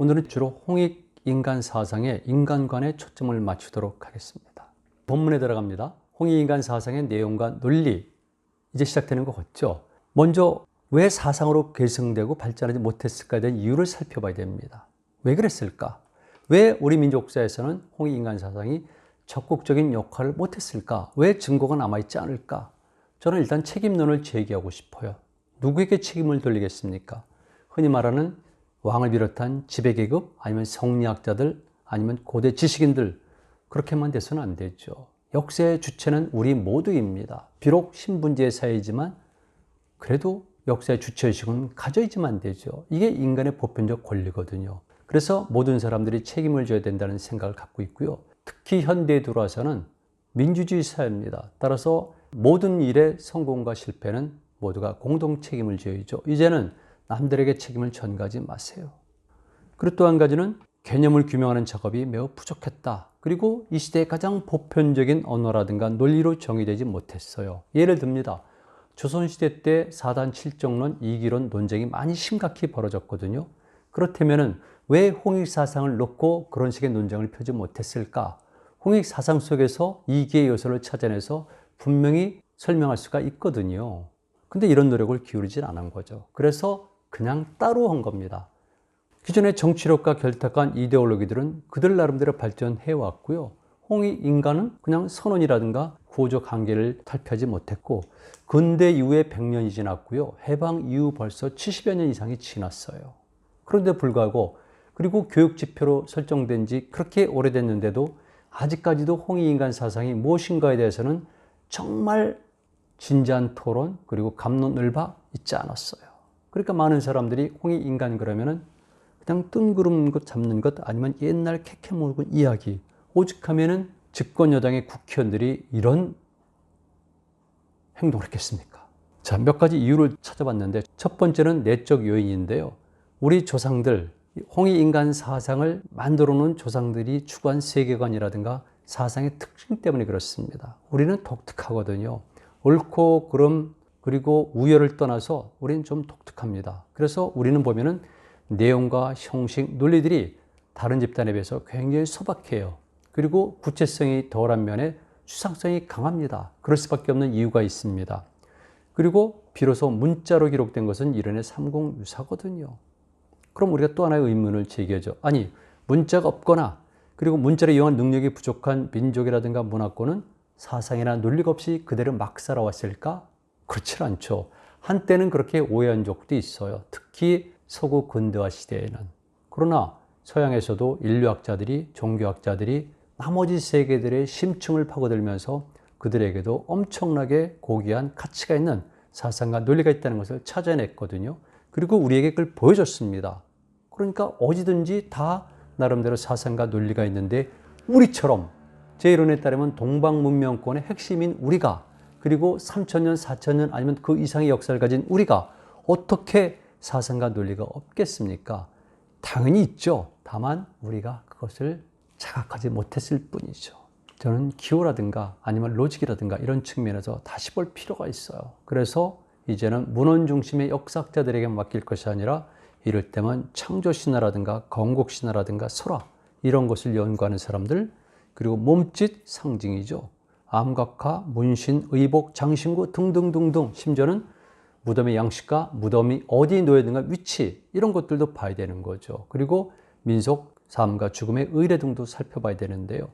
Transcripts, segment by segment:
오늘은 주로 홍익 인간 사상의 인간관에 초점을 맞추도록 하겠습니다. 본문에 들어갑니다. 홍익 인간 사상의 내용과 논리 이제 시작되는 것 같죠. 먼저 왜 사상으로 계승되고 발전하지 못했을까에 대한 이유를 살펴봐야 됩니다. 왜 그랬을까? 왜 우리 민족사에서는 홍익 인간 사상이 적극적인 역할을 못했을까? 왜 증거가 남아있지 않을까? 저는 일단 책임론을 제기하고 싶어요. 누구에게 책임을 돌리겠습니까? 흔히 말하는 왕을 비롯한 지배계급 아니면 성리학자들 아니면 고대 지식인들 그렇게만 돼서는 안 되죠. 역사의 주체는 우리 모두입니다. 비록 신분제의 사회이지만 그래도 역사의 주체의식은 가져야지만 안 되죠. 이게 인간의 보편적 권리거든요. 그래서 모든 사람들이 책임을 져야 된다는 생각을 갖고 있고요. 특히 현대에 들어와서는 민주주의 사회입니다. 따라서 모든 일의 성공과 실패는 모두가 공동 책임을 져야죠. 이제는 남들에게 책임을 전가하지 마세요. 그리고 또 한 가지는 개념을 규명하는 작업이 매우 부족했다. 그리고 이 시대의 가장 보편적인 언어라든가 논리로 정의되지 못했어요. 예를 듭니다. 조선시대 때 4단 7정론, 이기론 논쟁이 많이 심각히 벌어졌거든요. 그렇다면 왜 홍익사상을 놓고 그런 식의 논쟁을 펴지 못했을까? 홍익사상 속에서 이기의 요소를 찾아내서 분명히 설명할 수가 있거든요. 근데 이런 노력을 기울이진 않은 거죠. 그래서 그냥 따로 한 겁니다. 기존의 정치력과 결탁한 이데올로기들은 그들 나름대로 발전해 왔고요. 홍익 인간은 그냥 선언이라든가 구호적 한계를 탈피하지 못했고 근대 이후에 100년이 지났고요. 해방 이후 벌써 70여 년 이상이 지났어요. 그런데 불구하고 그리고 교육 지표로 설정된 지 그렇게 오래됐는데도 아직까지도 홍익 인간 사상이 무엇인가에 대해서는 정말 진지한 토론 그리고 감론을바 있지 않았어요. 그러니까 많은 사람들이 홍익 인간 그러면은 그냥 뜬구름 것 잡는 것 아니면 옛날 캐캐 물은 이야기 오직 하면은 집권 여당의 국회의원들이 이런 행동을 했겠습니까? 자, 몇 가지 이유를 찾아봤는데 첫 번째는 내적 요인인데요. 우리 조상들, 홍익 인간 사상을 만들어 놓은 조상들이 추구한 세계관이라든가 사상의 특징 때문에 그렇습니다. 우리는 독특하거든요. 옳고 그름 그리고 우열을 떠나서 우리는 좀 독특합니다. 그래서 우리는 보면은 내용과 형식, 논리들이 다른 집단에 비해서 굉장히 소박해요. 그리고 구체성이 덜한 면에 추상성이 강합니다. 그럴 수밖에 없는 이유가 있습니다. 그리고 비로소 문자로 기록된 것은 이른의 삼공유사거든요. 그럼 우리가 또 하나의 의문을 제기하죠. 아니, 문자가 없거나 그리고 문자를 이용한 능력이 부족한 민족이라든가 문화권은 사상이나 논리가 없이 그대로 막 살아왔을까? 그렇지 않죠. 한때는 그렇게 오해한 적도 있어요. 특히 서구 근대화 시대에는. 그러나 서양에서도 인류학자들이, 종교학자들이 나머지 세계들의 심층을 파고들면서 그들에게도 엄청나게 고귀한 가치가 있는 사상과 논리가 있다는 것을 찾아냈거든요. 그리고 우리에게 그걸 보여줬습니다. 그러니까 어디든지 다 나름대로 사상과 논리가 있는데 우리처럼 제 이론에 따르면 동방 문명권의 핵심인 우리가 그리고 3천년, 4천년 아니면 그 이상의 역사를 가진 우리가 어떻게 사상과 논리가 없겠습니까? 당연히 있죠. 다만 우리가 그것을 자각하지 못했을 뿐이죠. 저는 기호라든가 아니면 로직이라든가 이런 측면에서 다시 볼 필요가 있어요. 그래서 이제는 문헌 중심의 역사학자들에게 맡길 것이 아니라 이럴 때만 창조신화라든가 건국신화라든가 설화 이런 것을 연구하는 사람들 그리고 몸짓 상징이죠. 암각화, 문신, 의복, 장신구 등등등등 심지어는 무덤의 양식과 무덤이 어디에 놓여야 되는가 위치 이런 것들도 봐야 되는 거죠. 그리고 민속, 삶과 죽음의 의례 등도 살펴봐야 되는데요.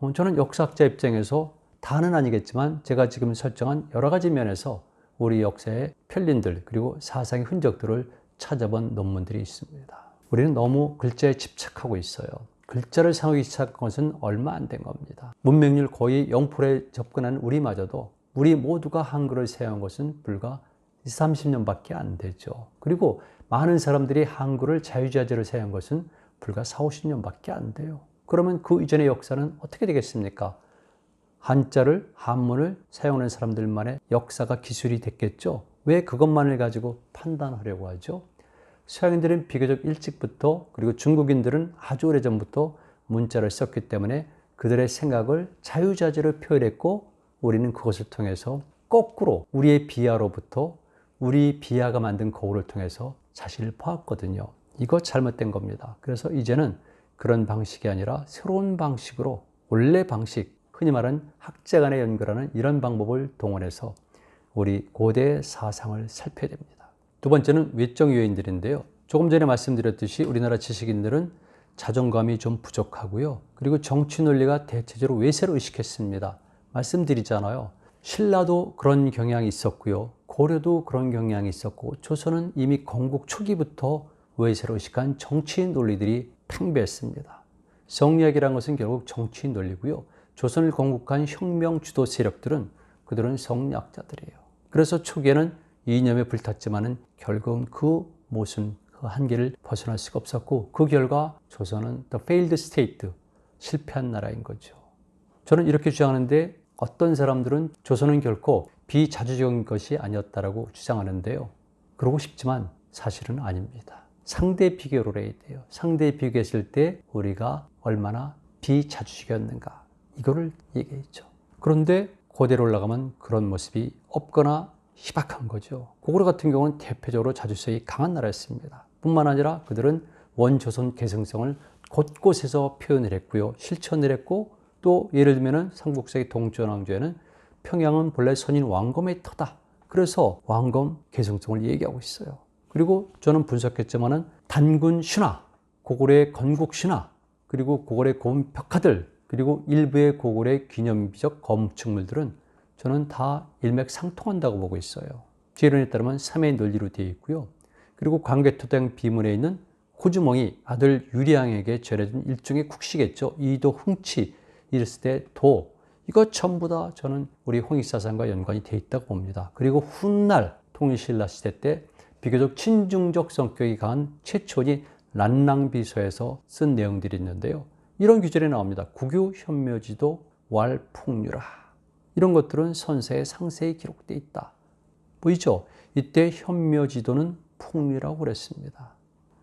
어, 저는 역사학자 입장에서 다는 아니겠지만 제가 지금 설정한 여러 가지 면에서 우리 역사의 편린들 그리고 사상의 흔적들을 찾아본 논문들이 있습니다. 우리는 너무 글자에 집착하고 있어요. 글자를 사용하기 시작한 것은 얼마 안 된 겁니다. 문맹률 거의 0%에 접근한 우리마저도 우리 모두가 한글을 사용한 것은 불과 20, 30년밖에 안 되죠. 그리고 많은 사람들이 한글을 자유자재로 사용한 것은 불과 4, 50년밖에 안 돼요. 그러면 그 이전의 역사는 어떻게 되겠습니까? 한자를, 한문을 사용하는 사람들만의 역사가 기술이 됐겠죠. 왜 그것만을 가지고 판단하려고 하죠? 서양인들은 비교적 일찍부터 그리고 중국인들은 아주 오래전부터 문자를 썼기 때문에 그들의 생각을 자유자재로 표현했고 우리는 그것을 통해서 거꾸로 우리의 비하로부터 우리 비하가 만든 거울을 통해서 자신을 보았거든요. 이거 잘못된 겁니다. 그래서 이제는 그런 방식이 아니라 새로운 방식으로 원래 방식, 흔히 말하는 학자간에 연결하는 이런 방법을 동원해서 우리 고대 사상을 살펴야 됩니다. 두 번째는 외적 요인들인데요. 조금 전에 말씀드렸듯이 우리나라 지식인들은 자존감이 좀 부족하고요. 그리고 정치 논리가 대체적으로 외세를 의식했습니다. 말씀드리잖아요. 신라도 그런 경향이 있었고요. 고려도 그런 경향이 있었고 조선은 이미 건국 초기부터 외세를 의식한 정치 논리들이 팽배했습니다. 성리학이라는 것은 결국 정치 논리고요. 조선을 건국한 혁명 주도 세력들은 그들은 성리학자들이에요. 그래서 초기에는 이념에 불탔지만은 결국은 그 모순, 그 한계를 벗어날 수가 없었고 그 결과 조선은 the failed state, 실패한 나라인 거죠. 저는 이렇게 주장하는데 어떤 사람들은 조선은 결코 비자주적인 것이 아니었다라고 주장하는데요. 그러고 싶지만 사실은 아닙니다. 상대 비교를 해야 돼요. 상대 비교했을 때 우리가 얼마나 비자주적이었는가. 이거를 얘기했죠. 그런데 고대로 올라가면 그런 모습이 없거나 희박한 거죠. 고구려 같은 경우는 대표적으로 자주성이 강한 나라였습니다. 뿐만 아니라 그들은 원조선 개성성을 곳곳에서 표현을 했고요. 실천을 했고 또 예를 들면 삼국사의 동전왕조에는 평양은 본래 선인 왕검의 터다. 그래서 왕검 개성성을 얘기하고 있어요. 그리고 저는 분석했지만은 단군 신화, 고구려의 건국 신화, 그리고 고구려의 고운 벽화들, 그리고 일부의 고구려의 기념비적 건축물들은 저는 다 일맥상통한다고 보고 있어요. 제론에 따르면 삼의 논리로 되어 있고요. 그리고 광개토당 비문에 있는 호주몽이 아들 유리양에게 전해준 일종의 국시겠죠. 이도 흥치 이랬을 때 도 이거 전부 다 저는 우리 홍익사상과 연관이 되어 있다고 봅니다. 그리고 훗날 통일신라 시대 때 비교적 친중적 성격이 강한 최초니 란랑비서에서 쓴 내용들이 있는데요. 이런 규절이 나옵니다. 국유 현묘지도 왈풍류라. 이런 것들은 선세의 상세히 기록되어 있다. 보이죠? 이때 현묘지도는 풍류라고 그랬습니다.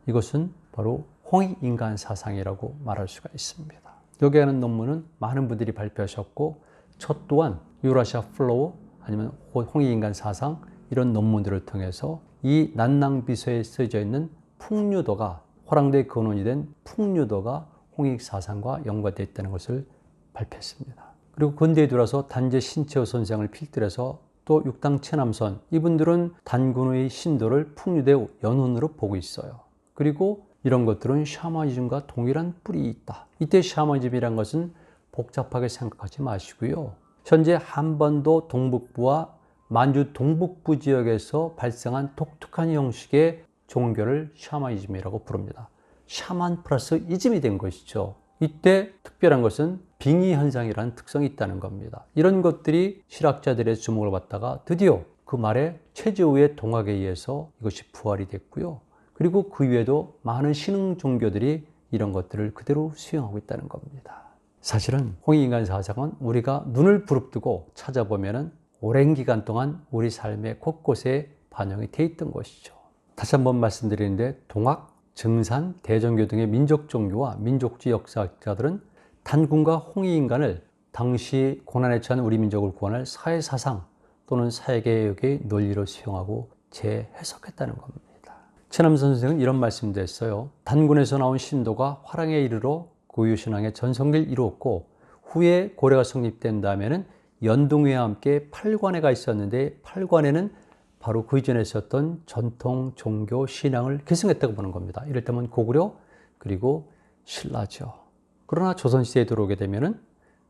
이것은 바로 홍익인간 사상이라고 말할 수가 있습니다. 여기 하는 논문은 많은 분들이 발표하셨고 저 또한 유라시아 플로우 아니면 홍익인간 사상 이런 논문들을 통해서 이 난낭비서에 쓰여져 있는 풍류도가 화랑대 근원이 된 풍류도가 홍익 사상과 연관되어 있다는 것을 발표했습니다. 그리고 근대에 들어서 단재 신채호 선생을 필두해서 또 육당 최남선 이분들은 단군의 신도를 풍류대 연훈으로 보고 있어요. 그리고 이런 것들은 샤머니즘과 동일한 뿌리 있다. 이때 샤머니즘이란 것은 복잡하게 생각하지 마시고요. 현재 한반도 동북부와 만주 동북부 지역에서 발생한 독특한 형식의 종교를 샤머니즘이라고 부릅니다. 샤만 플러스 이즘이 된 것이죠. 이때 특별한 것은 빙의 현상이라는 특성이 있다는 겁니다. 이런 것들이 실학자들의 주목을 받다가 드디어 그 말에 최저우의 동학에 의해서 이것이 부활이 됐고요. 그리고 그 위에도 많은 신흥 종교들이 이런 것들을 그대로 수용하고 있다는 겁니다. 사실은 홍익인간 사상은 우리가 눈을 부릅뜨고 찾아보면 오랜 기간 동안 우리 삶의 곳곳에 반영이 돼 있던 것이죠. 다시 한번 말씀드리는데 동학, 증산, 대종교 등의 민족 종교와 민족주의 역사학자들은 단군과 홍익인간을 당시 고난에 처한 우리 민족을 구원할 사회사상 또는 사회개혁의 논리로 수용하고 재해석했다는 겁니다. 최남선 선생은 이런 말씀도 했어요. 단군에서 나온 신도가 화랑에 이르러 고유신앙의 전성기를 이루었고 후에 고려가 성립된 다음에는 연동회와 함께 팔관회가 있었는데 팔관회는 바로 그 이전에 있었던 전통 종교 신앙을 계승했다고 보는 겁니다. 이를테면 고구려 그리고 신라죠. 그러나 조선시대에 들어오게 되면은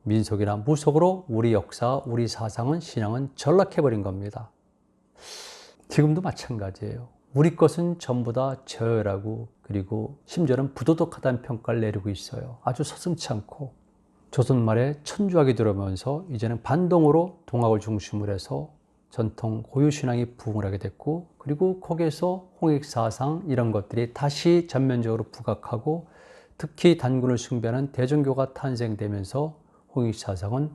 민속이나 무속으로 우리 역사, 우리 사상은 신앙은 전락해버린 겁니다. 지금도 마찬가지예요. 우리 것은 전부 다 저열하고 그리고 심지어는 부도덕하다는 평가를 내리고 있어요. 아주 서슴치 않고 조선 말에 천주학이 들어오면서 이제는 반동으로 동학을 중심으로 해서 전통 고유신앙이 부흥을 하게 됐고 그리고 거기에서 홍익사상 이런 것들이 다시 전면적으로 부각하고 특히 단군을 숭배하는 대종교가 탄생되면서 홍익사상은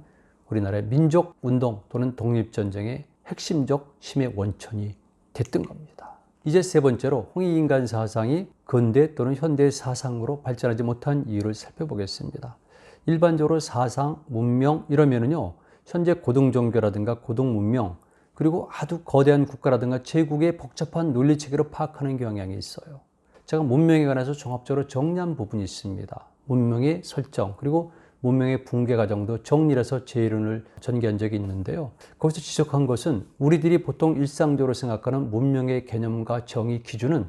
우리나라의 민족 운동 또는 독립전쟁의 핵심적 힘의 원천이 됐던 겁니다. 이제 세 번째로 홍익인간 사상이 근대 또는 현대 사상으로 발전하지 못한 이유를 살펴보겠습니다. 일반적으로 사상, 문명 이러면은요, 현재 고등종교라든가 고등문명, 그리고 아주 거대한 국가라든가 제국의 복잡한 논리 체계로 파악하는 경향이 있어요. 제가 문명에 관해서 종합적으로 정리한 부분이 있습니다. 문명의 설정 그리고 문명의 붕괴 과정도 정리해서 제 이론을 전개한 적이 있는데요. 거기서 지적한 것은 우리들이 보통 일상적으로 생각하는 문명의 개념과 정의 기준은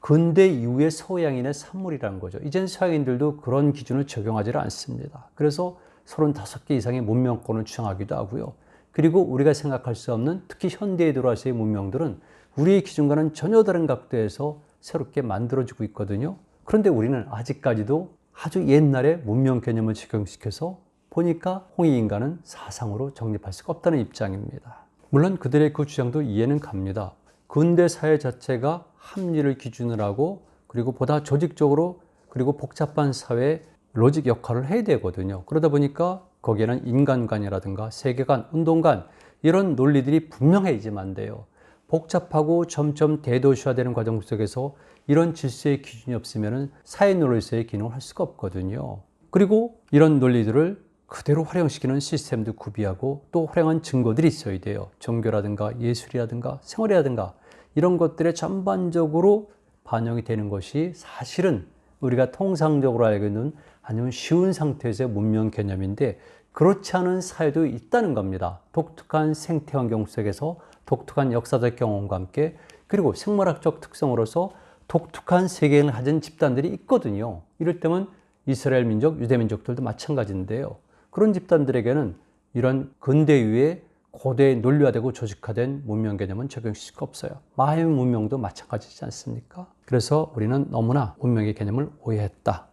근대 이후의 서양인의 산물이라는 거죠. 이젠 서양인들도 그런 기준을 적용하지 않습니다. 그래서 35개 이상의 문명권을 주장하기도 하고요. 그리고 우리가 생각할 수 없는 특히 현대에 들어와서의 문명들은 우리의 기준과는 전혀 다른 각도에서 새롭게 만들어지고 있거든요. 그런데 우리는 아직까지도 아주 옛날에 문명 개념을 적용시켜서 보니까 홍익인간은 사상으로 정립할 수가 없다는 입장입니다. 물론 그들의 그 주장도 이해는 갑니다. 근대 사회 자체가 합리를 기준으로 하고 그리고 보다 조직적으로 그리고 복잡한 사회 로직 역할을 해야 되거든요. 그러다 보니까 거기에는 인간관이라든가 세계관, 운동관 이런 논리들이 분명해야지만 돼요. 복잡하고 점점 대도시화되는 과정 속에서 이런 질서의 기준이 없으면 사회 논리에서의 기능을 할 수가 없거든요. 그리고 이런 논리들을 그대로 활용시키는 시스템도 구비하고 또 활용한 증거들이 있어야 돼요. 종교라든가 예술이라든가 생활이라든가 이런 것들에 전반적으로 반영이 되는 것이 사실은 우리가 통상적으로 알고 있는 아니면 쉬운 상태에서의 문명 개념인데 그렇지 않은 사회도 있다는 겁니다. 독특한 생태 환경 속에서 독특한 역사적 경험과 함께 그리고 생물학적 특성으로서 독특한 세계를 가진 집단들이 있거든요. 이럴 때면 이스라엘 민족, 유대 민족들도 마찬가지인데요. 그런 집단들에게는 이런 근대 이후에 고대 논리화되고 조직화된 문명 개념은 적용시킬 수가 없어요. 마의 문명도 마찬가지지 않습니까? 그래서 우리는 너무나 문명의 개념을 오해했다.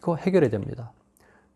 이거 해결해야 됩니다.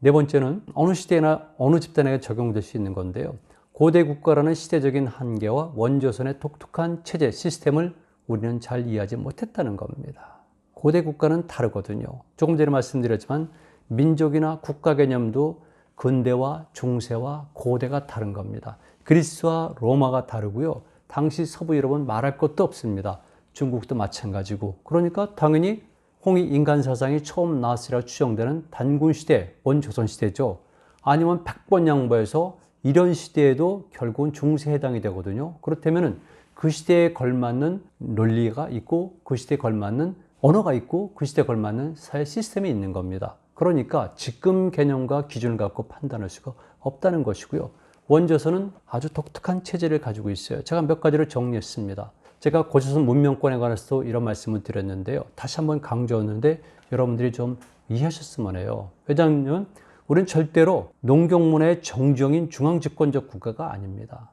네 번째는 어느 시대나 어느 집단에게 적용될 수 있는 건데요. 고대 국가라는 시대적인 한계와 원조선의 독특한 체제, 시스템을 우리는 잘 이해하지 못했다는 겁니다. 고대 국가는 다르거든요. 조금 전에 말씀드렸지만 민족이나 국가 개념도 근대와 중세와 고대가 다른 겁니다. 그리스와 로마가 다르고요. 당시 서부 유럽은 말할 것도 없습니다. 중국도 마찬가지고. 그러니까 당연히 홍익 인간 사상이 처음 나왔으리라 추정되는 단군 시대, 원조선 시대죠. 아니면 백번 양보해서 이런 시대에도 결국은 중세에 해당이 되거든요. 그렇다면은 그 시대에 걸맞는 논리가 있고 그 시대에 걸맞는 언어가 있고 그 시대에 걸맞는 사회 시스템이 있는 겁니다. 그러니까 지금 개념과 기준을 갖고 판단할 수가 없다는 것이고요. 원조선은 아주 독특한 체제를 가지고 있어요. 제가 몇 가지를 정리했습니다. 제가 고조선 문명권에 관해서도 이런 말씀을 드렸는데요. 다시 한번 강조했는데 여러분들이 좀 이해하셨으면 해요. 왜냐하면 우리는 절대로 농경문화의 정정인 중앙집권적 국가가 아닙니다.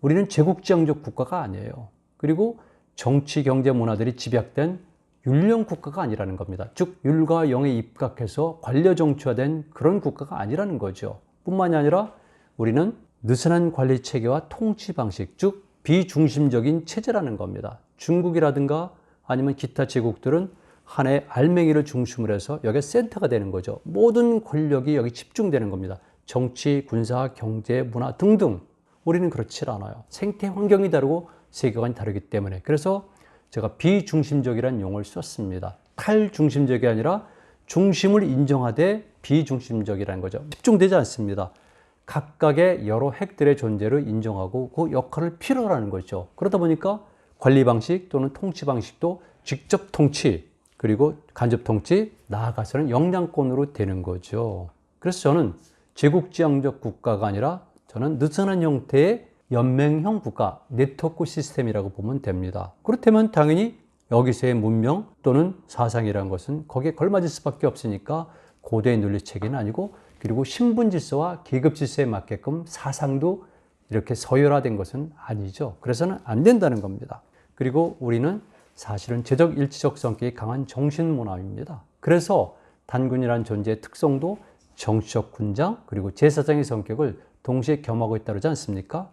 우리는 제국지향적 국가가 아니에요. 그리고 정치, 경제, 문화들이 집약된 율령 국가가 아니라는 겁니다. 즉 율과 영에 입각해서 관료 정치화된 그런 국가가 아니라는 거죠. 뿐만이 아니라 우리는 느슨한 관리 체계와 통치 방식, 즉 비중심적인 체제라는 겁니다. 중국이라든가 아니면 기타 제국들은 한해 알맹이를 중심으로 해서 여기 센터가 되는 거죠. 모든 권력이 여기 집중되는 겁니다. 정치, 군사, 경제, 문화 등등. 우리는 그렇지 않아요. 생태 환경이 다르고 세계관이 다르기 때문에. 그래서 제가 비중심적이라는 용어를 썼습니다. 탈중심적이 아니라 중심을 인정하되 비중심적이라는 거죠. 집중되지 않습니다. 각각의 여러 핵들의 존재를 인정하고 그 역할을 필요로 하는 거죠. 그러다 보니까 관리 방식 또는 통치 방식도 직접 통치 그리고 간접 통치 나아가서는 영향권으로 되는 거죠. 그래서 저는 제국지향적 국가가 아니라 저는 느슨한 형태의 연맹형 국가, 네트워크 시스템이라고 보면 됩니다. 그렇다면 당연히 여기서의 문명 또는 사상이라는 것은 거기에 걸맞을 수밖에 없으니까 고대의 논리 체계는 아니고 그리고 신분 질서와 계급 질서에 맞게끔 사상도 이렇게 서열화된 것은 아니죠. 그래서는 안 된다는 겁니다. 그리고 우리는 사실은 제적 일치적 성격이 강한 정신 문화입니다. 그래서 단군이라는 존재의 특성도 정치적 군장 그리고 제사장의 성격을 동시에 겸하고 있다지 않습니까?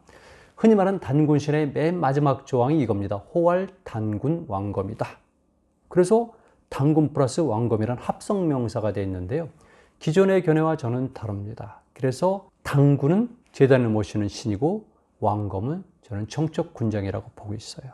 흔히 말하는 단군신의 맨 마지막 조항이 이겁니다. 호활 단군 왕검이다. 그래서 단군 플러스 왕검이란 합성 명사가 되어 있는데요. 기존의 견해와 저는 다릅니다. 그래서 당군은 재단을 모시는 신이고 왕검은 저는 정적 군장이라고 보고 있어요.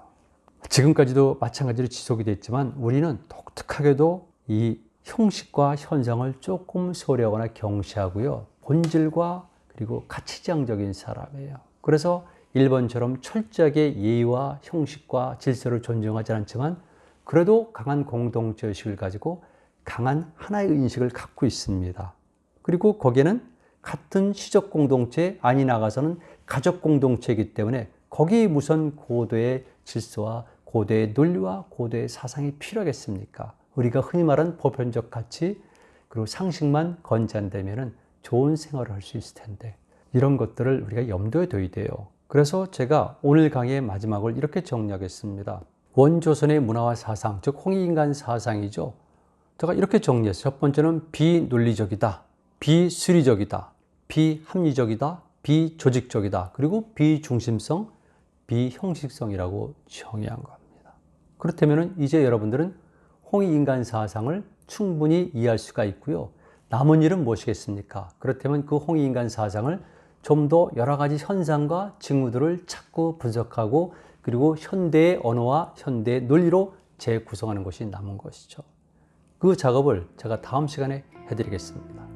지금까지도 마찬가지로 지속이 됐지만 우리는 독특하게도 이 형식과 현상을 조금 소리하거나 경시하고요. 본질과 그리고 가치지향적인 사람이에요. 그래서 일본처럼 철저하게 예의와 형식과 질서를 존중하지 않지만 그래도 강한 공동체 의식을 가지고 강한 하나의 인식을 갖고 있습니다. 그리고 거기에는 같은 시적 공동체 안이 나가서는 가족 공동체이기 때문에 거기에 무슨 고도의 질서와 고도의 논리와 고도의 사상이 필요하겠습니까? 우리가 흔히 말하는 보편적 가치 그리고 상식만 건재한다면 좋은 생활을 할 수 있을 텐데 이런 것들을 우리가 염두에 둬야 돼요. 그래서 제가 오늘 강의의 마지막을 이렇게 정리하겠습니다. 원조선의 문화와 사상, 즉 홍익인간 사상이죠. 제가 이렇게 정리했어요. 첫 번째는 비논리적이다, 비수리적이다, 비합리적이다, 비조직적이다, 그리고 비중심성, 비형식성이라고 정의한 겁니다. 그렇다면 이제 여러분들은 홍익인간 사상을 충분히 이해할 수가 있고요. 남은 일은 무엇이겠습니까? 그렇다면 그 홍익인간 사상을 좀 더 여러 가지 현상과 징후들을 찾고 분석하고 그리고 현대의 언어와 현대의 논리로 재구성하는 것이 남은 것이죠. 그 작업을 제가 다음 시간에 해드리겠습니다.